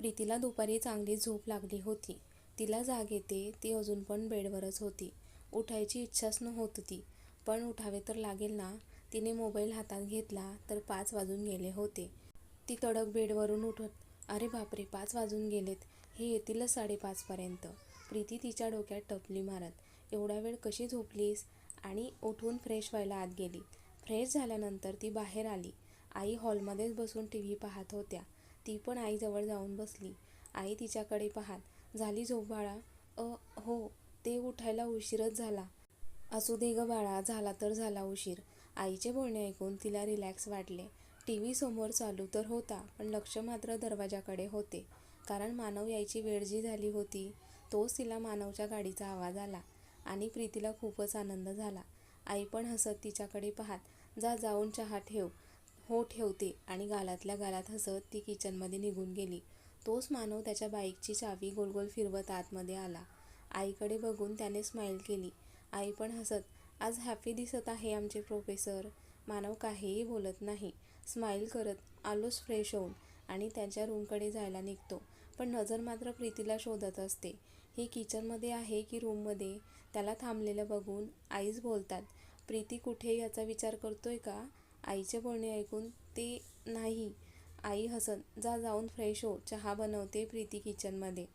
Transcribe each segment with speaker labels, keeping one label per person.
Speaker 1: प्रीतीला दुपारी चांगली झोप लागली होती. तिला जाग येते ती अजून पण बेडवरच होती. उठायची इच्छाच नव्हत होती. पण उठावे तर लागेल ना? तिने मोबाईल हातात घेतला तर पाच वाजून गेले होते. ती तडक बेडवरून उठत अरे बापरे पाच वाजून गेलेत. हे येतीलच साडेपाचपर्यंत. प्रीती तिच्या डोक्यात टपली मारत. एवढा वेळ कशी झोपलीस? आणि उठून फ्रेश व्हायला आत गेली. फ्रेश झाल्यानंतर ती बाहेर आली. आई हॉलमध्येच बसून टी व्ही पाहत होत्या. ती पण आईजवळ जाऊन बसली. आई तिच्याकडे पाहात झाली झोप बाळा? हो ते उठायला उशीरच झाला. असू दे गं बाळा झाला तर झाला उशीर. आईचे बोलणे ऐकून तिला रिलॅक्स वाटले. टी व्ही समोर चालू तर होता पण लक्ष मात्र दरवाजाकडे होते. कारण मानव यायची वेळ जी झाली होती तोच तिला मानवच्या गाडीचा आवाज आला. आणि प्रीतीला खूपच आनंद झाला. आई पण हसत तिच्याकडे पाहत जा जाऊन चहा ठेव. हो ठेवते आणि गालातल्या गालात हसत ती किचनमध्ये निघून गेली. तोच मानव त्याच्या बाईकची चावी गोलगोल फिरवत आतमध्ये आला. आईकडे बघून त्याने स्माईल केली. आई पण हसत आज हॅपी दिसत आहे आमचे प्रोफेसर. मानव काहीही बोलत नाही. स्माईल करत आलोच फ्रेश होऊन आणि त्याच्या रूमकडे जायला निघतो. पण नजर मात्र प्रीतीला शोधत असते. ही किचनमध्ये आहे की रूममध्ये? त्याला थांबलेलं बघून आईच बोलतात प्रीती कुठे याचा विचार करतोय का? आईचे बोलणे ऐकून ते नाही. आई हसत जा जाऊन फ्रेश हो चहा बनवते प्रीती किचनमध्ये.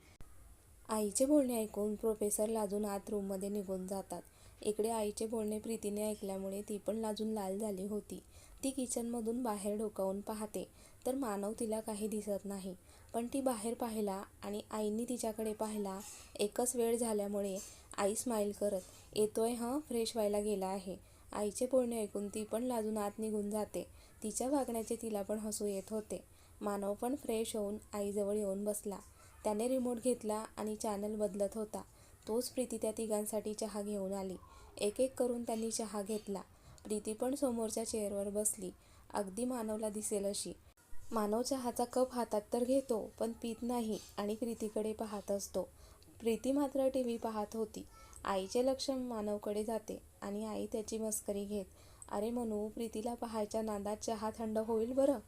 Speaker 1: आईचे बोलणे ऐकून प्रोफेसर लाजून आत रूममध्ये निघून जातात. इकडे आईचे बोलणे प्रीतीने ऐकल्यामुळे ती पण लाजून लाल झाली होती. ती किचनमधून बाहेर डोकावून पाहते तर मानव तिला काही दिसत नाही. पण ती बाहेर पाहिला आणि आईंनी तिच्याकडे पाहिला एकच वेळ झाल्यामुळे आई स्माईल करत येतोय हं फ्रेश व्हायला गेला आहे. आईचे बोलणे ऐकून ती पण लाजून आत निघून जाते. तिच्या वागण्याचे तिला पण हसू येत होते. मानव पण फ्रेश होऊन आईजवळ येऊन बसला. त्याने रिमोट घेतला आणि चॅनल बदलत होता. तोच प्रीती त्या तिघांसाठी चहा घेऊन आली. एक एक करून त्यांनी चहा घेतला. प्रीती पण समोरच्या चेअरवर बसली. अगदी मानवला दिसेल अशी. मानव चहाचा कप हातात तर घेतो पण पीत नाही आणि प्रीतीकडे पाहत असतो. प्रीती मात्र टी व्ही पाहत होती. आईचे लक्ष मानवकडे जाते आणि आई त्याची मस्करी घेत अरे मनू प्रीतीला पाहायच्या नादात चहा थंड होईल बरं.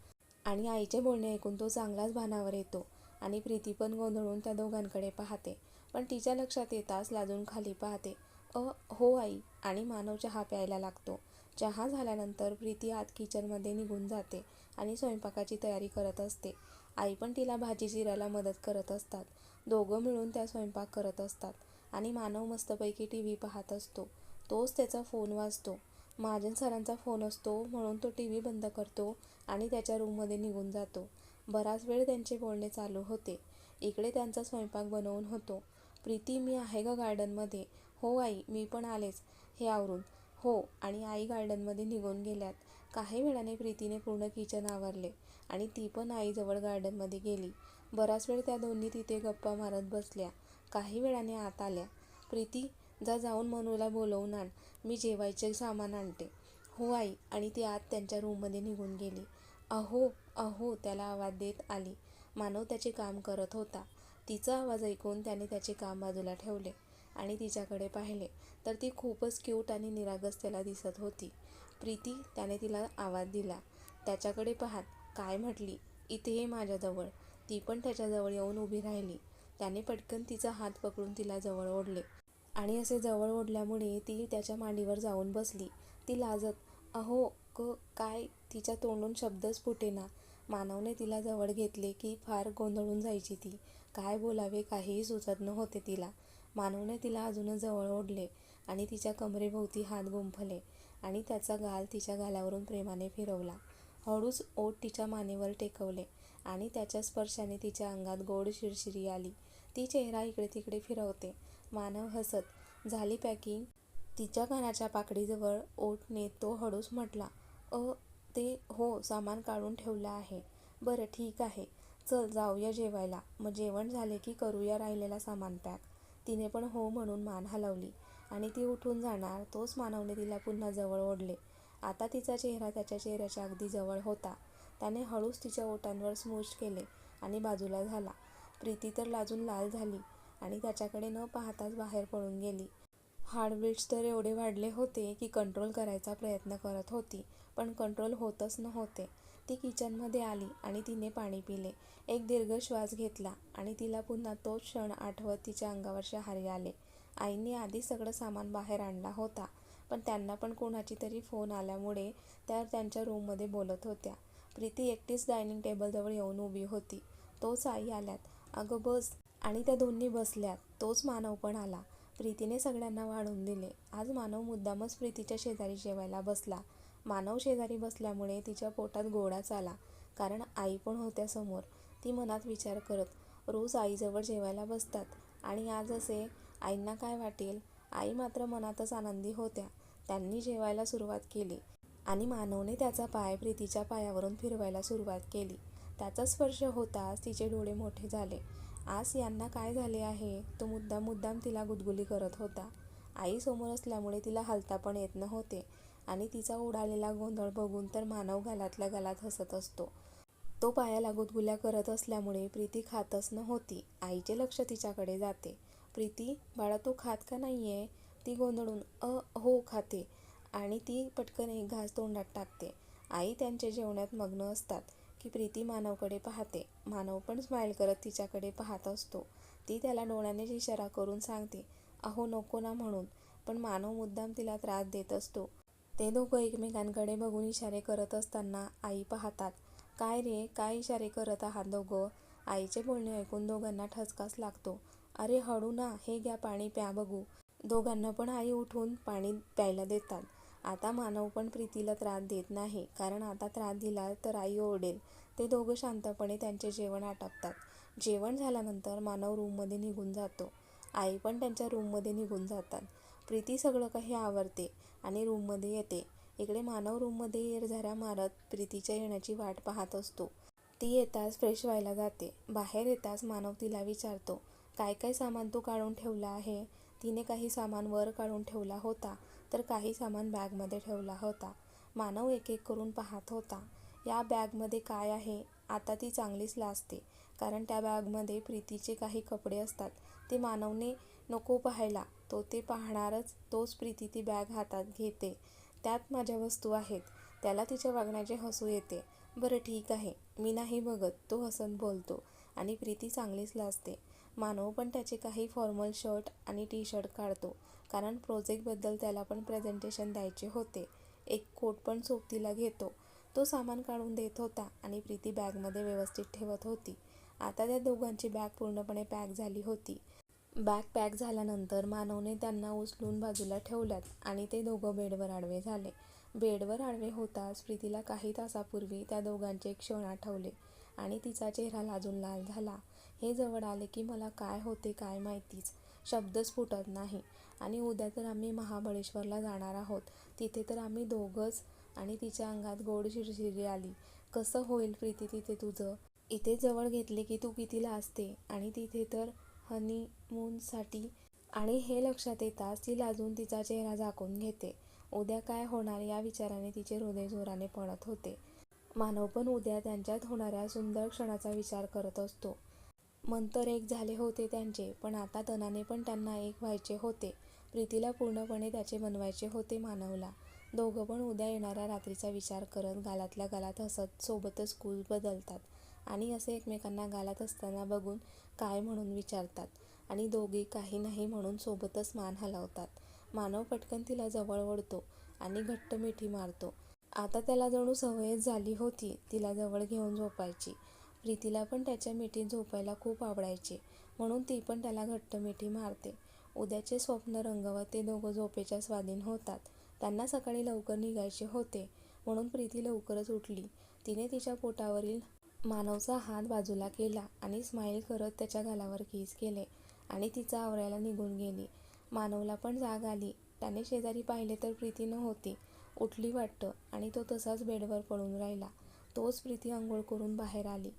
Speaker 1: आणि आईचे बोलणे ऐकून तो चांगलाच भानावर येतो आणि प्रीती पण गोंधळून त्या दोघांकडे पाहते. पण तिच्या लक्षात येताच लाजून खाली पाहते. अ हो आई आणि मानव चहा प्यायला लागतो. चहा झाल्यानंतर प्रीती आत किचनमध्ये निघून जाते आणि स्वयंपाकाची तयारी करत असते. आई पण तिला भाजी चिरायला मदत करत असतात. दोघं मिळून त्या स्वयंपाक करत असतात आणि मानव मस्तपैकी टी व्ही पाहत असतो. तोच त्याचा फोन वाजतो. महाजन सरांचा फोन असतो म्हणून तो टी व्ही बंद करतो आणि त्याच्या रूममध्ये निघून जातो. बराच वेळ त्यांचे बोलणे चालू होते. इकडे त्यांचा स्वयंपाक बनवून होतो. प्रीती मी आहे गं गार्डनमध्ये. हो आई मी पण आलेच हे आवरून. हो आणि आई गार्डनमध्ये निघून गेल्यात. काही वेळाने प्रीतीने पूर्ण किचन आवरले आणि ती पण आईजवळ गार्डनमध्ये गेली. बराच वेळ त्या दोन्ही तिथे गप्पा मारत बसल्या. काही वेळाने आत आल्या. प्रीती जा जाऊन मनूला बोलवून आण. मी जेवायचे सामान आणते. हो आई आणि ती आत त्यांच्या रूममध्ये निघून गेली. अहो अहो त्याला आवाज देत आली. मानव त्याचे काम करत होता. तिचा आवाज ऐकून त्याने त्याचे काम बाजूला ठेवले आणि तिच्याकडे पाहिले तर ती खूपच क्यूट आणि निरागस त्याला दिसत होती. प्रीती त्याने तिला आवाज दिला. त्याच्याकडे पाहत काय म्हटली इथे ये माझ्याजवळ. ती पण त्याच्याजवळ येऊन उभी राहिली. त्याने पटकन तिचा हात पकडून तिला जवळ ओढले. आणि असे जवळ ओढल्यामुळे ती त्याच्या मांडीवर जाऊन बसली. ती लाजत अहो क काय तिच्या तोंडून शब्दच फुटेना. मानवने तिला जवळ घेतले की फार गोंधळून जायची ती. काय बोलावे काहीही सुचत नव्हते तिला. मानवने तिला अजूनच जवळ ओढले आणि तिच्या कमरेभोवती हात गुंफले आणि त्याचा गाल तिच्या गालावरून प्रेमाने फिरवला. हळूच ओठ तिच्या मानेवर टेकवले आणि त्याच्या स्पर्शाने तिच्या अंगात गोड शिरशिरी आली. ती चेहरा इकडे तिकडे फिरवते. मानव हसत झाली पॅकिंग? तिच्या कानाच्या पाकडीजवळ ओठ नेत तो हळूस म्हटला अ ते हो सामान काढून ठेवलं आहे. बरं ठीक आहे. चल जाऊया जेवायला. मग जेवण झाले की करूया राहिलेला सामान पॅक. तिने पण हो म्हणून मान हलवली आणि ती उठून जाणार तोच मानवने तिला पुन्हा जवळ ओढले. आता तिचा चेहरा त्याच्या चेहऱ्याच्या अगदी जवळ होता. त्याने हळूच तिच्या ओठांवर स्मूश केले आणि बाजूला झाला. प्रीती तर लाजून लाल झाली आणि त्याच्याकडे न पाहताच बाहेर पळून गेली. हार्टबीट्स तर एवढे वाढले होते की कंट्रोल करायचा प्रयत्न करत होती पण कंट्रोल होतच नव्हते. ती किचनमध्ये आली आणि तिने पाणी पिले एक दीर्घ श्वास घेतला आणि तिला पुन्हा तोच क्षण आठवत तिच्या अंगावर शहारे आले आईने आधी सगळं सामान बाहेर आणला होता पण त्यांना पण कोणाची तरी फोन आल्यामुळे त्या त्यांच्या रूममध्ये बोलत होत्या प्रीती एकटीच डायनिंग टेबलजवळ येऊन उभी होती. तोच आई आल्यात. अगं बस. आणि त्या दोन्ही बसल्यात. तोच मानव पण आला. प्रीतीने सगळ्यांना वाढून दिले. आज मानव मुद्दामच प्रीतीच्या शेजारी जेवायला बसला. मानव शेजारी बसल्यामुळे तिच्या पोटात गोडाच आला. कारण आई पण होत्या समोर. ती मनात विचार करत रोज आईजवळ जेवायला बसतात. आणि आज असे आईंना काय वाटेल? आई मात्र मनातच आनंदी होत्या. त्यांनी जेवायला सुरुवात केली. आणि मानवने त्याचा पाय प्रीतीच्या पायावरून फिरवायला सुरुवात केली. त्याचा स्पर्श होताच तिचे डोळे मोठे झाले. आज यांना काय झाले आहे? तो मुद्दाम मुद्दाम तिला गुदगुली करत होता. आई समोर असल्यामुळे तिला हलता पण येत नव्हते आणि तिचा उडालेला गोंधळ बघून तर मानव गालातल्या गालात हसत असतो. तो पायाला गुदगुल्या करत असल्यामुळे प्रीती खातच नव्हती. आईचे लक्ष तिच्याकडे जाते. प्रीती बाळा तू खात का नाही आहे ती गोंधळून अ हो खाते. आणि ती पटकन एक घास तोंडात टाकते. आई त्यांच्या जेवणात मग्न असतात की प्रीती मानवकडे पाहते. मानव पण स्माईल करत तिच्याकडे पाहत असतो. ती त्याला डोळ्यानेच इशारा करून सांगते अहो नको ना म्हणून. पण मानव मुद्दाम तिला त्रास देत असतो. ते दोघं एकमेकांकडे बघून इशारे करत असताना आई पाहतात काय रे काय इशारे करत आहात दोघं? आईचे बोलणे ऐकून दोघांना ठसकास लागतो. अरे हळू ना हे घ्या पाणी प्या बघू. दोघांना पण आई उठून पाणी प्यायला देतात. आता मानव पण प्रीतीला त्रास देत नाही. कारण आता त्रास दिला तर आई ओरडेल. ते दोघं शांतपणे त्यांचे जेवण आटपतात. जेवण झाल्यानंतर मानव रूममध्ये निघून जातो. आई पण त्यांच्या रूममध्ये निघून जातात. प्रीती सगळं काही आवरते आणि रूममध्ये येते. इकडे मानव रूममध्ये येरझाऱ्या मारत प्रीतीच्या येण्याची वाट पाहत असतो. ती येताच फ्रेश व्हायला जाते. बाहेर येताच मानव तिला विचारतो काय काय सामान तू काढून ठेवलं आहे? तिने काही सामान वर काढून ठेवला होता. तर काही सामान बॅगमध्ये ठेवला होता. मानव एक एक करून पाहत होता. या बॅगमध्ये काय आहे? आता ती चांगलीच लाजते कारण त्या बॅगमध्ये प्रीतीचे काही कपडे असतात. ते मानवने नको पाहायला. तो ते पाहणारच तोच प्रीती ती बॅग हातात घेते. त्यात माझ्या वस्तू आहेत. त्याला तिच्या वागण्याचे हसू येते. बरं ठीक आहे. मी नाही बघत. तो हसत बोलतो. आणि प्रीती चांगलीच लाजते. मानव पण त्याचे काही फॉर्मल शर्ट आणि टी शर्ट काढतो. कारण प्रोजेक्टबद्दल त्याला पण प्रेझेंटेशन द्यायचे होते. एक कोट पण सोबतीला घेतो. तो सामान काढून देत होता आणि प्रीती बॅगमध्ये व्यवस्थित ठेवत होती. आता त्या दोघांची बॅग पूर्णपणे पॅक झाली होती. बॅग पॅक झाल्यानंतर मानवने त्यांना उचलून बाजूला ठेवल्यात आणि ते दोघं बेडवर आडवे झाले. बेडवर आडवे होताच प्रीतीला काही तासापूर्वी त्या दोघांचे क्षण आठवले आणि तिचा चेहरा लाजून लाल झाला. हे जवळ आले की मला काय होते काय माहितीच. शब्दच फुटत नाही. आणि उद्या तर आम्ही महाबळेश्वरला जाणार आहोत. तिथे तर आम्ही दोघंच आणि तिच्या अंगात गोड शिरशिरी आली. कसं होईल प्रीती तिथे तुझं? इथे जवळ घेतले की तू किती लाजते आणि तिथे तर हनीमूनसाठी आणि हे लक्षात येताच ती लाजून तिचा चेहरा झाकून घेते. उद्या काय होणार या विचाराने तिचे हृदय जोराने पडत होते. मानव पण उद्या त्यांच्यात होणाऱ्या सुंदर क्षणाचा विचार करत असतो. मंतर एक झाले होते त्यांचे पण आता तनाने पण त्यांना एक व्हायचे होते. प्रीतीला पूर्णपणे त्याचे बनवायचे होते मानवला. दोघं पण उद्या येणाऱ्या रात्रीचा विचार करत गालातल्या गालात हसत सोबतच स्कूल बदलतात आणि असे एकमेकांना गालात असताना बघून काय म्हणून विचारतात आणि दोघे काही नाही म्हणून सोबतच मान हलवतात. मानव पटकन तिला जवळ ओढतो आणि घट्ट मिठी मारतो. आता त्याला जणू सवयच झाली होती तिला जवळ घेऊन झोपायची. प्रीतीला पण त्याच्या मिठीत झोपायला खूप आवडायचे. म्हणून ती पण त्याला घट्ट मिठी मारते. उद्याचे स्वप्न रंगवत ते दोघं झोपेच्या स्वाधीन होतात. त्यांना सकाळी लवकर निघायचे होते म्हणून प्रीती लवकरच उठली. तिने तिच्या पोटावरील मानवचा हात बाजूला केला आणि स्माईल करत त्याच्या गालावर किस केले आणि तिचा आवरायला निघून गेली. मानवला पण जाग आली. त्याने शेजारी पाहिले तर प्रीती नव्हती. उठली वाटतं आणि तो तसाच बेडवर पडून राहिला. तोच प्रीती आंघोळ करून बाहेर आली.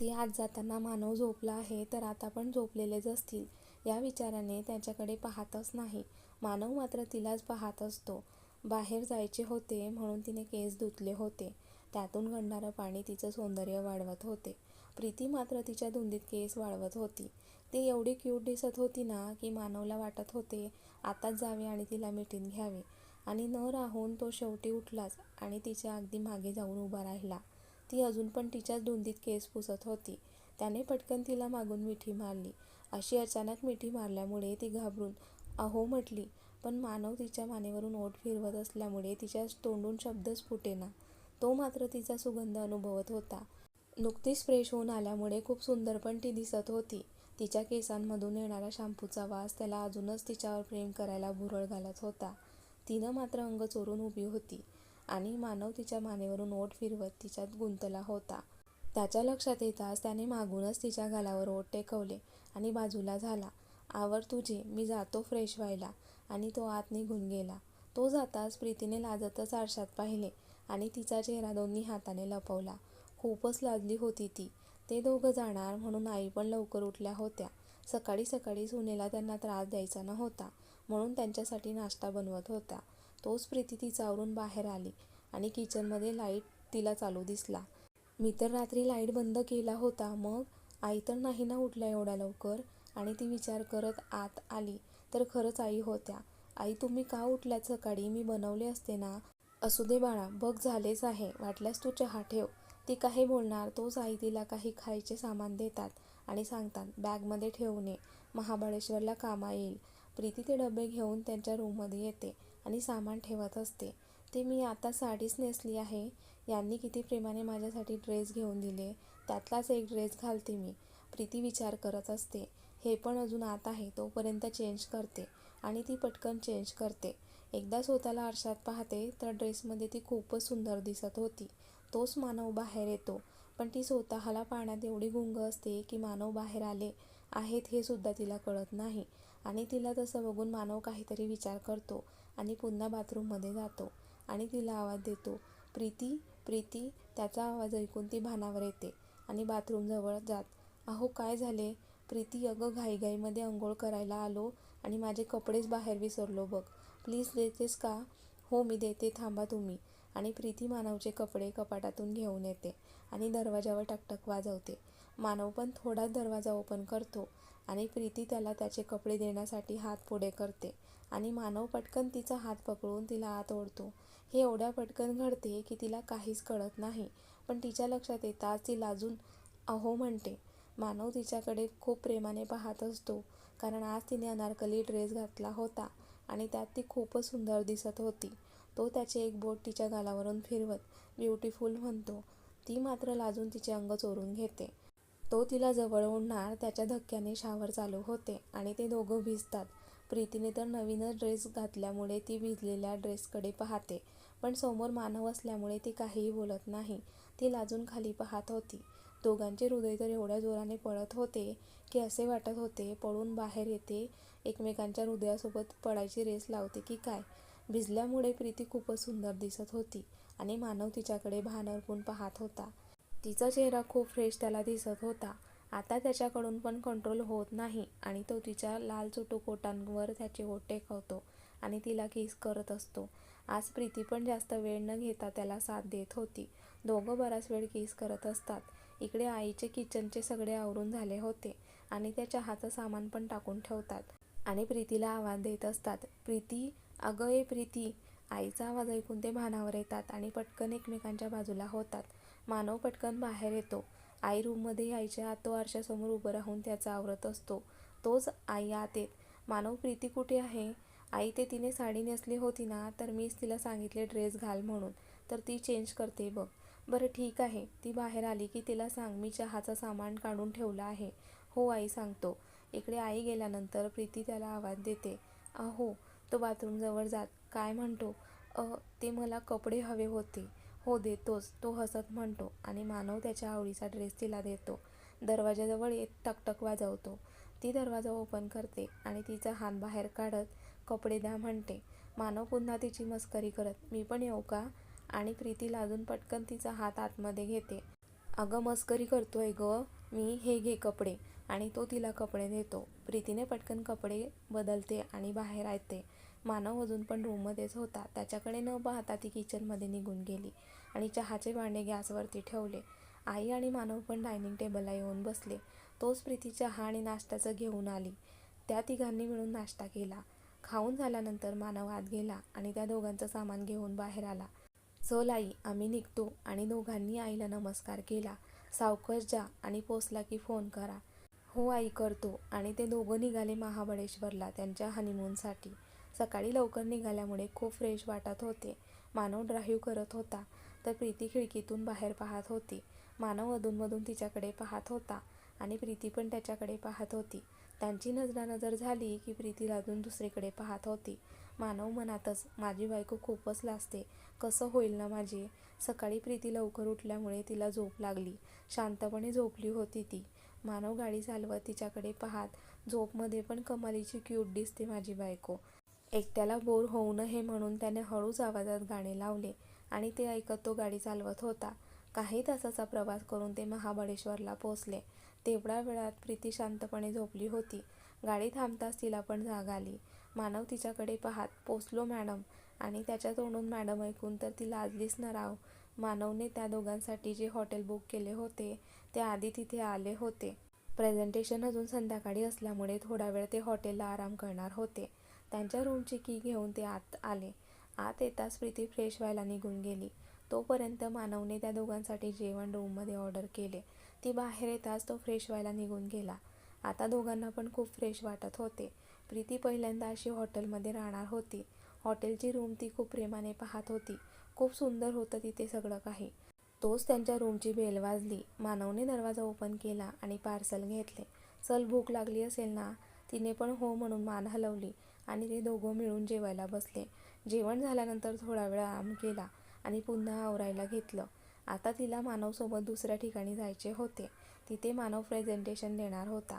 Speaker 1: ती आज जाताना मानव झोपला आहे तर आता पण झोपलेलेच असतील. या विचाराने त्याच्याकडे पाहतच नाही. मानव मात्र तिलाच पाहत असतो. बाहेर जायचे होते म्हणून तिने केस धुतले होते. त्यातून घडणारं पाणी तिचं सौंदर्य वाढवत होते. प्रीती मात्र तिच्या धुंदीत केस वाढवत होती. ती एवढी क्यूट दिसत होती ना की मानवला वाटत होते आताच जावे आणि तिला मिठीत घ्यावे. आणि न राहून तो शेवटी उठलाच आणि तिच्या अगदी मागे जाऊन उभा राहिला. ती अजून पण तिच्याच धुंदीत केस पुसत होती. त्याने पटकन तिला मागून मिठी मारली. अशी अचानक मिठी मारल्यामुळे ती घाबरून अहो म्हटली पण मानव तिच्या मानेवरून ओठ फिरवत असल्यामुळे तिच्या तोंडून शब्दच फुटेना. तो मात्र तिचा सुगंध अनुभवत होता. नुकतीच फ्रेश होऊन आल्यामुळे खूप सुंदर पण ती दिसत होती. तिच्या केसांमधून येणारा शॅम्पूचा वास त्याला अजूनच तिच्यावर प्रेम करायला भुरळ घालत होता. तिनं मात्र अंग चोरून उभी होती आणि मानव तिच्या मानेवरून ओठ फिरवत तिच्यात गुंतला होता. त्याच्या लक्षात येताच त्याने मागूनच तिच्या गालावर ओठ टेकवले. आणि बाजूला झाला. आवर तुझे मी जातो फ्रेश व्हायला. आणि तो आत निघून गेला. तो जाताच प्रीतीने लाजतच आरशात पाहिले आणि तिचा चेहरा दोन्ही हाताने लपवला. खूपच लाजली होती ती. ते दोघं जाणार म्हणून आई पण लवकर उठल्या होत्या. सकाळी सकाळी सुनेला त्यांना त्रास द्यायचा नव्हता म्हणून त्यांच्यासाठी नाश्ता बनवत होता तोच प्रीती तिचावरून बाहेर आली आणि किचनमध्ये लाइट तिला चालू दिसला. मी तर रात्री लाइट बंद केला होता मग? आई तर नाही ना उठल्या एवढ्या लवकर? आणि ती विचार करत आत आली. तर खरंच आई होत्या. आई तुम्ही का उठल्यात सकाळी? मी बनवले असते ना? असू दे बाळा बघ झालेच आहे. वाटल्यास तू चहा ठेव. ती काही बोलणार तोच आई तिला काही खायचे सामान देतात आणि सांगतात बॅगमध्ये ठेवणे महाबळेश्वरला कामा येईल. प्रीती ते डबे घेऊन त्यांच्या रूममध्ये येते आणि सामान ठेवत असते. ते मी आता साडीच नेसली आहे. यांनी किती प्रेमाने माझ्यासाठी ड्रेस घेऊन दिले. त्यातलाच एक ड्रेस घालते मी. प्रीती विचार करत असते. हे पण अजून आत आहे. तोपर्यंत चेंज करते. आणि ती पटकन चेंज करते. एकदा स्वतःला आरशात पाहते तर ड्रेसमध्ये ती खूपच सुंदर दिसत होती. तोच मानव बाहेर येतो. पण ती स्वतःला पाहण्यात एवढी गुंग असते की मानव बाहेर आले आहेत हे सुद्धा तिला कळत नाही. आणि तिला तसं बघून मानव काहीतरी विचार करतो आणि पुन्हा बाथरूममध्ये जातो आणि तिला आवाज देतो प्रीती प्रीती त्याचा आवाज ऐकून ती भानावर येते. आणि बाथरूमजवळ जात. अहो काय झाले? प्रीती अगं घाईघाईमध्ये अंघोळ करायला आलो आणि माझे कपडेच बाहेर विसरलो बघ. प्लीज देतेस का? हो मी देते. थांबा तुम्ही. आणि प्रीती मानवचे कपडे कपाटातून घेऊन येते आणि दरवाजावर टकटक वाजवते. मानव पण थोडाच दरवाजा ओपन करतो आणि प्रीती त्याला त्याचे कपडे देण्यासाठी हात पुढे करते आणि मानव पटकन तिचा हात पकडून तिला आत ओढतो. हे एवढ्या पटकन घडते की तिला काहीच कळत नाही. पण तिच्या लक्षात येताच ती लाजून अहो म्हणते मानव तिच्याकडे खूप प्रेमाने पाहत असतो कारण आज तिने अनारकली ड्रेस घातला होता आणि त्यात ती खूपच सुंदर दिसत होती. तो त्याचे एक बोट तिच्या गालावरून फिरवत ब्युटिफुल म्हणतो ती मात्र लाजून तिचे अंग चोरून घेते. तो तिला जवळ ओढणार त्याच्या धक्क्याने शावर चालू होते आणि ते दोघं भिजतात. प्रीतीने तर नवीनच ड्रेस घातल्यामुळे ती भिजलेल्या ड्रेसकडे पाहते पण समोर मानव असल्यामुळे ती काहीही बोलत नाही. ती लाजून खाली पाहत होती. दोघांचे हृदय तर एवढ्या जोराने पळत होते की असे वाटत होते पळून बाहेर येते एकमेकांच्या हृदयासोबत पडायची रेस लावते की काय? भिजल्यामुळे प्रीती खूपच सुंदर दिसत होती आणि मानव तिच्याकडे भान पाहत होता. तिचा चेहरा खूप फ्रेश त्याला दिसत होता. आता त्याच्याकडून पण कंट्रोल होत नाही आणि तो तिच्या लाल चुटू कोटांवर त्याचे ओठ टेकवतो आणि तिला किस करत असतो. आज प्रीती पण जास्त वेळ न घेता त्याला साथ देत होती. दोघं बराच वेळ किस करत असतात. इकडे आईचे किचनचे सगळे आवरून झाले होते आणि त्या चहाचं सामान पण टाकून ठेवतात आणि प्रीतीला आवाज देत असतात. प्रीती अगं ए प्रीती. आईचा आवाज ऐकून ते भानावर येतात आणि पटकन एकमेकांच्या बाजूला होतात. मानव पटकन बाहेर येतो. आई रूममध्ये आईच्या आत तो आरशासमोर उभं राहून त्याचा आवरत असतो. तोच आई आत येत. मानव प्रीती कुठे आहे? आई ते तिने साडी नेसली होती ना तर मीच तिला सांगितले ड्रेस घाल म्हणून. तर ती चेंज करते बघ. बरं ठीक आहे. ती बाहेर आली की तिला सांग मी चहाचं सामान काढून ठेवलं आहे. हो आई सांगतो. इकडे आई गेल्यानंतर प्रीती त्याला आवाज देते. अहो तो बाथरूमजवळ जात काय म्हणतो? अ ते मला कपडे हवे होते. हो देतोच तो हसत म्हणतो आणि मानव त्याच्या आवडीचा ड्रेस तिला देतो. दरवाजाजवळ येत टकटक वाजवतो. ती दरवाजा ओपन करते आणि तिचा हात बाहेर काढत कपडे द्या म्हणते मानव पुन्हा तिची मस्करी करत मी पण येऊ का? आणि प्रीतीला अजून पटकन तिचा हात आतमध्ये घेते. अगं मस्करी करतोय ग. मी हे घे कपडे. आणि तो तिला कपडे देतो. प्रीतीने पटकन कपडे बदलते आणि बाहेर येते. मानव अजून पण रूममध्येच होता. त्याच्याकडे न पाहता ती किचनमध्ये निघून गेली आणि चहाचे भांडे गॅसवरती ठेवले. आई आणि मानव पण डायनिंग टेबलला येऊन बसले. तोच प्रीती चहा आणि नाश्त्याचं घेऊन आली. त्या तिघांनी मिळून नाश्ता केला. खाऊन झाल्यानंतर मानव आत गेला आणि त्या दोघांचं सामान घेऊन बाहेर आला. चल आई आम्ही निघतो आणि दोघांनी आईला नमस्कार केला. सावकाश जा आणि पोचला की फोन करा. हो आई करतो. आणि ते दोघं निघाले महाबळेश्वरला त्यांच्या हनीमूनसाठी सकाळी लवकर निघाल्यामुळे खूप फ्रेश वाटत होते. मानव ड्राईव्ह करत होता. तर प्रीती खिडकीतून बाहेर पाहत होती. मानव अधूनमधून तिच्याकडे पाहत होता आणि प्रीती पण त्याच्याकडे पाहत होती. त्यांची नजरानजर झाली की प्रीती अजून दुसरीकडे पाहत होती. मानव मनातच माझी बायको खूपच लाजते. कसं होईल ना माझी? सकाळी प्रीती लवकर उठल्यामुळे तिला झोप लागली. शांतपणे झोपली होती ती. मानव गाडी चालवत तिच्याकडे पाहात झोपमध्ये पण कमालीची क्यूट दिसते माझी बायको. एकट्याला बोर होऊ नये म्हणून त्याने हळूच आवाजात गाणे लावले आणि ते ऐकत तो गाडी चालवत होता. काही तासाचा प्रवास करून ते महाबळेश्वरला पोचले तेवढ्या वेळात प्रीती शांतपणे झोपली होती. गाडी थांबताच तिला पण जाग आली. मानव तिच्याकडे पाहात पोचलो मॅडम. आणि त्याच्या तोंडून मॅडम ऐकून तर ती लाजलीच ना राव. मानवने त्या दोघांसाठी जे हॉटेल बुक केले होते ते आधी तिथे आले होते. प्रेझेंटेशन अजून संध्याकाळी असल्यामुळे थोडा वेळ ते हॉटेलला आराम करणार होते. त्यांच्या रूमची की घेऊन ते आत आले. आत येताच प्रीती फ्रेश व्हायला निघून गेली. तोपर्यंत मानवने त्या दोघांसाठी जेवण रूममध्ये ऑर्डर केले. ती बाहेर येताच तो फ्रेश व्हायला निघून गेला. आता दोघांना पण खूप फ्रेश वाटत होते. प्रीती पहिल्यांदा अशी हॉटेलमध्ये राहणार होती. हॉटेलची रूम ती खूप प्रेमाने पाहत होती. खूप सुंदर होतं तिथे सगळं काही. तोच त्यांच्या रूमची बेल वाजली. मानवने दरवाजा ओपन केला आणि पार्सल घेतले. चल भूक लागली असेल ना? तिने पण हो म्हणून मान हलवली आणि ते दोघं मिळून जेवायला बसले. जेवण झाल्यानंतर थोडा वेळ आराम केला आणि पुन्हा आवरायला घेतलं. आता तिला मानवसोबत दुसऱ्या ठिकाणी जायचे होते. तिथे मानव प्रेझेंटेशन देणार होता.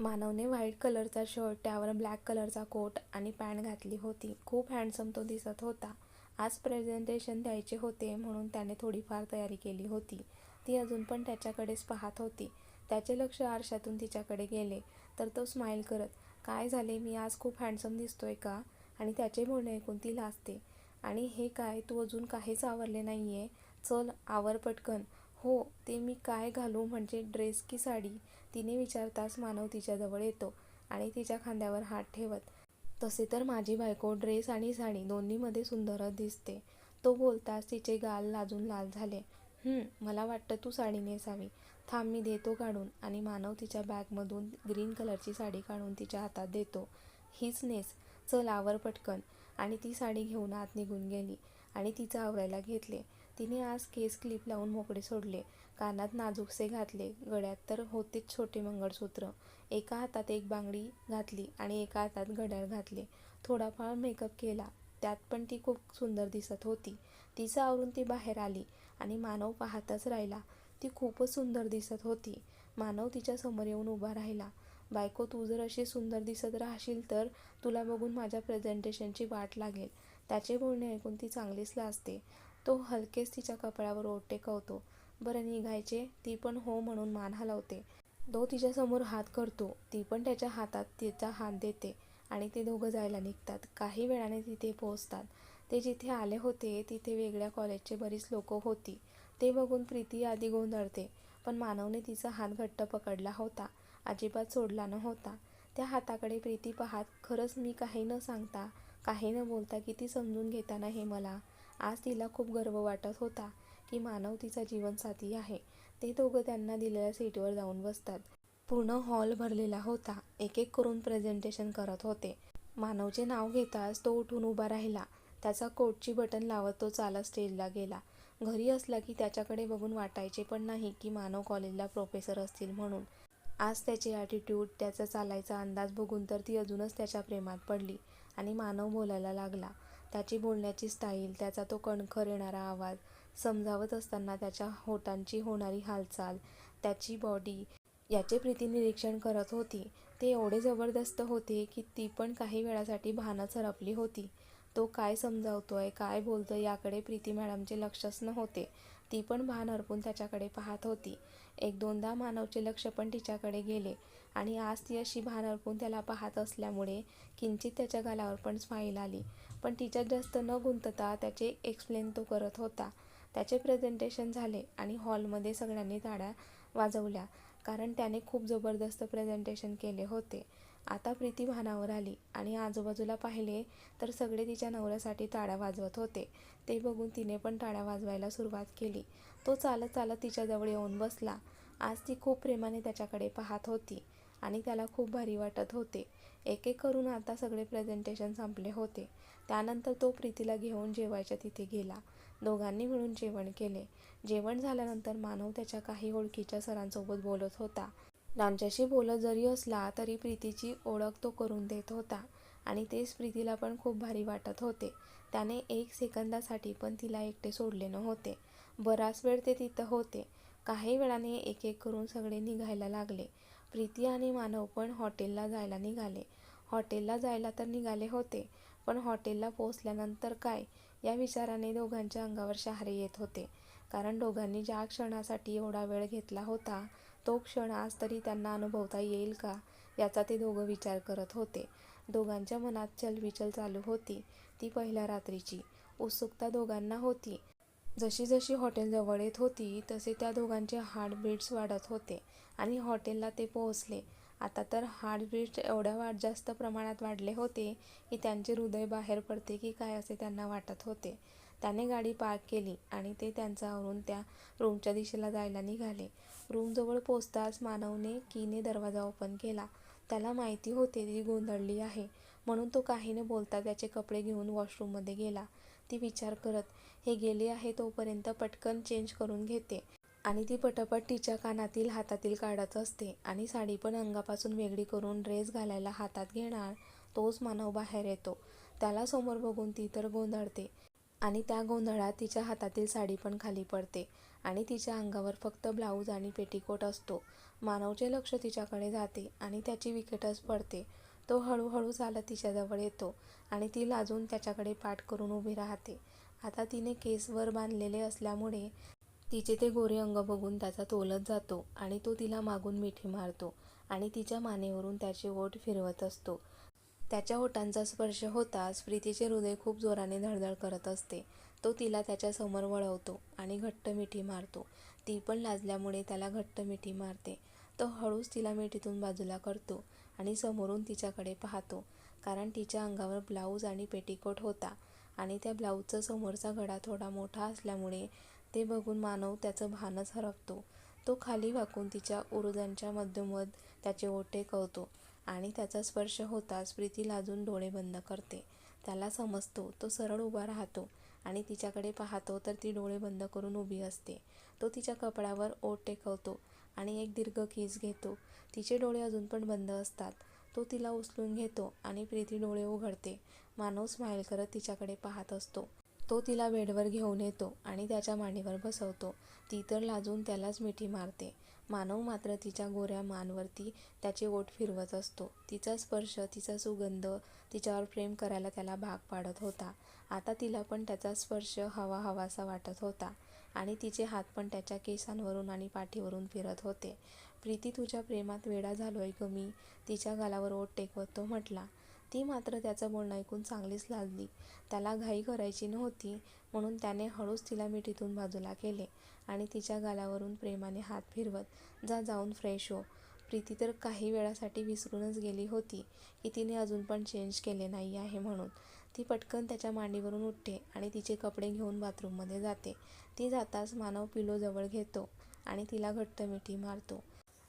Speaker 1: मानवने व्हाईट कलरचा शर्ट त्यावर ब्लॅक कलरचा कोट आणि पॅन्ट घातली होती. खूप हँडसम तो दिसत होता. आज प्रेझेंटेशन द्यायचे होते म्हणून त्याने थोडीफार तयारी केली होती. ती अजून पण त्याच्याकडेच पाहत होती. त्याचे लक्ष आरशातून तिच्याकडे गेले. तर तो स्माईल करत काय झाले? मी आज खूप हँडसम दिसतोय का? आणि त्याचे बोलणे ऐकून ती लाजते. आणि हे काय? तू अजून काहीच आवरले नाही आहे चल आवर पटकन. हो ते मी काय घालू? म्हणजे ड्रेस की साडी? तिने विचारताच मानव तिच्याजवळ येतो आणि तिच्या खांद्यावर हात ठेवत तसे तर माझी बायको ड्रेस आणि साडी दोन्हीमध्ये सुंदरच दिसते तो बोलताच तिचे गाल लाजून लाल झाले. मला वाटतं तू साडी नेसावी. थांब मी देतो काढून आणि मानव तिच्या बॅगमधून ग्रीन कलरची साडी काढून तिच्या हातात देतो. हीच नेस. चल आवर पटकन. आणि ती साडी घेऊन आत निघून गेली आणि तिचं आवरायला घेतले. तिने आज केस क्लिप लावून मोकळे सोडले. कानात नाजूकसे घातले. गळ्यात तर होतेच छोटे मंगळसूत्र. एका हातात एक बांगडी घातली आणि एका हातात घड्याळ घातले. थोडाफार मेकअप केला. त्यात पण ती खूप सुंदर दिसत होती. तिचं आवरून ती बाहेर आली आणि मानव पाहतच राहिला. ती खूपच सुंदर दिसत होती. मानव तिच्या समोर येऊन उभा राहिला. बायको तू जर अशी सुंदर दिसत राहशील तर तुला बघून माझ्या प्रेझेंटेशनची वाट लागेल. त्याचे बोलणे ऐकून ती चांगलीच लाजते. तो हलकेच तिच्या कपड्यावर ओट टेकवतो बरं निघायचे ती पण हो म्हणून मान हलवते. तो तिच्यासमोर हात करतो ती पण त्याच्या हातात तिचा हात देते आणि ते दोघं जायला निघतात. काही वेळाने तिथे पोहोचतात. ते जिथे आले होते तिथे वेगळ्या कॉलेजचे बरीच लोकं होती. ते बघून प्रीती आधी गोंधळते पण मानवने तिचा हात घट्ट पकडला होता. अजिबात सोडला नव्हता. त्या हाताकडे प्रीती पाहात खरंच मी काही न सांगता काही न बोलता किती समजून घेताना हे मला? आज तिला खूप गर्व वाटत होता. की मानव तिचा जीवनसाथी आहे. ते दोघं त्यांना दिलेल्या सीटवर जाऊन बसतात. पूर्ण हॉल भरलेला होता. एक एक करून प्रेझेंटेशन करत होते. मानवचे नाव घेताच तो उठून उभा राहिला. त्याचा कोटची बटन लावत तो चालत स्टेजला गेला. घरी असला की त्याच्याकडे बघून वाटायचे पण नाही की मानव कॉलेजला प्रोफेसर असतील म्हणून. आज त्याचे ॲटिट्यूड त्याचा चालायचा अंदाज बघून तर ती अजूनच त्याच्या प्रेमात पडली आणि मानव बोलायला लागला. त्याची बोलण्याची स्टाईल त्याचा तो कणखर येणारा आवाज समजावत असताना त्याच्या होटांची होणारी हालचाल त्याची बॉडी याचे प्रीती निरीक्षण करत होती. ते एवढे जबरदस्त होते की ती पण काही वेळासाठी भानच हरपली होती. तो काय समजावतोय काय बोलतोय याकडे प्रीती मॅडमचे लक्षच नव्हते. ती पण भान हरपून त्याच्याकडे पाहत होती. एक दोनदा मानवचे लक्ष पण तिच्याकडे गेले आणि आज ती अशी भान हरपून त्याला पाहत असल्यामुळे किंचित त्याच्या गालावर पण स्माईल आली. पण तिच्यात जास्त न गुंतता त्याचे एक्सप्लेन तो करत होता. त्याचे प्रेझेंटेशन झाले आणि हॉलमध्ये सगळ्यांनी ताड्या वाजवल्या. कारण त्याने खूप जबरदस्त प्रेझेंटेशन केले होते. आता प्रीती भानावर आली आणि आजूबाजूला पाहिले तर सगळे तिच्या नवऱ्यासाठी टाळ्या वाजवत होते. ते बघून तिने पण टाळ्या वाजवायला सुरुवात केली. तो चालत चालत तिच्याजवळ येऊन बसला. आज ती खूप प्रेमाने त्याच्याकडे पाहत होती आणि त्याला खूप भारी वाटत होते. एक एक करून आता सगळे प्रेझेंटेशन संपले होते. त्यानंतर तो प्रीतीला घेऊन जेवायच्या तिथे गेला. दोघांनी मिळून जेवण केले. जेवण झाल्यानंतर मानव त्याच्या काही ओळखीच्या सरांसोबत बोलत होता. त्यांच्याशी बोलत जरी असला तरी प्रीतीची ओळख तो करून देत होता आणि तेच प्रीतीला पण खूप भारी वाटत होते. त्याने एक सेकंदासाठी पण तिला एकटे सोडले नव्हते. बराच वेळ ते तिथं होते. काही वेळाने एक एक करून सगळे निघायला लागले. प्रीती आणि मानव पण हॉटेलला जायला निघाले. हॉटेलला जायला तर निघाले होते पण हॉटेलला पोचल्यानंतर काय? या विचाराने दोघांच्या अंगावर शहारे येत होते. कारण दोघांनी ज्या क्षणासाठी एवढा वेळ घेतला होता तो क्षण आज तरी त्यांना अनुभवता येईल का याचा ते दोघं विचार करत होते. दोघांच्या मनात चलविचल चालू होती ती पहिल्या रात्रीची. उत्सुकता दोघांना होती. जशी जशी हॉटेल जवळ येत होती तसे त्या दोघांचे हार्टबीट्स वाढत होते आणि हॉटेलला ते पोहोचले. आता तर हार्टबीट एवढ्या वाढ जास्त प्रमाणात वाढले होते की त्यांचे हृदय बाहेर पडते की काय असे त्यांना वाटत होते. त्याने गाडी पार्क केली आणि ते त्यांचा आवरून त्या रूमच्या दिशेला जायला निघाले. रूमजवळ पोचताच मानवने कीने दरवाजा ओपन केला. त्याला माहिती होते ती गोंधळली आहे. म्हणून तो काही न बोलता त्याचे कपडे घेऊन वॉशरूममध्ये गेला. ती विचार करत हे गेले आहे तोपर्यंत पटकन चेंज करून घेते. आणि ती पटापट तिच्या कानातील हातातील काढत असते आणि साडी पण अंगापासून वेगळी करून ड्रेस घालायला हातात घेणार तोच मानव बाहेर येतो. त्याला समोर बघून ती तर गोंधळते आणि त्या गोंधळात तिच्या हातातील साडी पण खाली पडते आणि तिच्या अंगावर फक्त ब्लाऊज आणि पेटीकोट असतो. मानवचे लक्ष तिच्याकडे जाते आणि त्याची विकेटच पडते. तो हळूहळू चालत तिच्याजवळ येतो आणि ती लाजून त्याच्याकडे पाठ करून उभी राहते. आता तिने केसवर बांधलेले असल्यामुळे तिचे ते गोरे अंग बघून त्याचा तोलत जातो आणि तो तिला मागून मिठी मारतो आणि तिच्या मानेवरून त्याचे ओठ फिरवत असतो. त्याच्या ओठांचा स्पर्श होताच प्रीतीचे हृदय खूप जोराने धडधड करत असते. तो तिला त्याच्यासमोर वळवतो आणि घट्ट मिठी मारतो. ती पण लाजल्यामुळे त्याला घट्ट मिठी मारते. तो हळूच तिला मिठीतून बाजूला करतो आणि समोरून तिच्याकडे पाहतो कारण तिच्या अंगावर ब्लाऊज आणि पेटीकोट होता आणि त्या ब्लाऊजचा समोरचा घडा थोडा मोठा असल्यामुळे ते बघून मानव त्याचं भानच हरपतो. तो खाली वाकून तिच्या उरुजांच्या मधोमध त्याचे ओठ टेकवतो आणि त्याचा स्पर्श होताच प्रीती लाजून डोळे बंद करते. त्याला समजतो तो सरळ उभा राहतो आणि तिच्याकडे पाहतो तर ती डोळे बंद करून उभी असते. तो तिच्या कपड्यावर ओठ टेकवतो आणि एक दीर्घ किस घेतो. तिचे डोळे अजून पण बंद असतात. तो तिला उचलून घेतो आणि प्रीती डोळे उघडते. मानव स्माईल करत तिच्याकडे पाहत असतो. तो तिला बेडवर घेऊन येतो आणि त्याच्या मांडीवर बसवतो. ती तर लाजून त्यालाच मिठी मारते. मानव मात्र तिच्या गोऱ्या मानवरती त्याचे ओठ फिरवत असतो. तिचा स्पर्श तिचा सुगंध तिच्यावर प्रेम करायला त्याला भाग पाडत होता. आता तिला पण त्याचा स्पर्श हवा हवासा वाटत होता आणि तिचे हात पण त्याच्या केसांवरून आणि पाठीवरून फिरत होते. प्रीती तुझ्या प्रेमात वेडा झालोय ग मी. तिच्या गालावर ओठ टेकवत तो म्हटला ती मात्र त्याचं बोलणं ऐकून चांगलीच लाजली. त्याला घाई करायची नव्हती म्हणून त्याने हळूच तिला मिठीतून बाजूला केले आणि तिच्या गालावरून प्रेमाने हात फिरवत जा जाऊन फ्रेश हो. प्रीती तर काही वेळासाठी विसरूनच गेली होती की तिने अजून पण चेंज केले नाही आहे म्हणून. ती पटकन त्याच्या मांडीवरून उठते आणि तिचे कपडे घेऊन बाथरूममध्ये जाते. ती जाताच मानव पिलोजवळ घेतो आणि तिला घट्ट मिठी मारतो.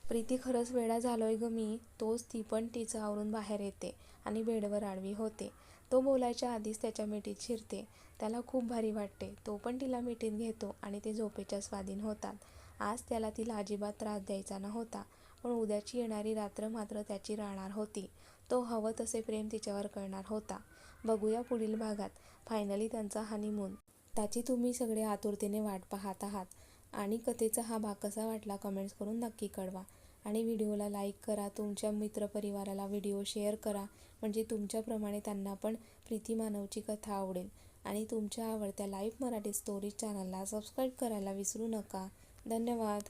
Speaker 1: प्रीती खरंच वेळा झालोय ग मी. तोच ती पण तिचं आवरून बाहेर येते आणि बेडवर आडवी होते. तो बोलायच्या आधीच त्याच्या मिठीत शिरते. त्याला खूप भारी वाटते. तो पण तिला मिठीत घेतो आणि ते झोपेच्या स्वाधीन होतात. आज त्याला तिला अजिबात त्रास द्यायचा नव्हता पण उद्याची येणारी रात्र मात्र त्याची राहणार होती. तो हवं तसे प्रेम तिच्यावर करणार होता. बघूया पुढील भागात. फायनली त्यांचा हनीमून त्याची तुम्ही सगळे आतुरतेने वाट पाहत आहात. आणि कथेचा हा भाग कसा वाटला कमेंट्स करून नक्की कळवा. आणि व्हिडिओला लाईक करा तुमच्या मित्रपरिवाराला व्हिडिओ शेअर करा. म्हणजे तुमच्याप्रमाणे त्यांना पण प्रीती मानवची कथा आवडेल. आणि तुमच्या आवडत्या लाईव्ह मराठी स्टोरीज चॅनलला सबस्क्राईब करायला विसरू नका. धन्यवाद.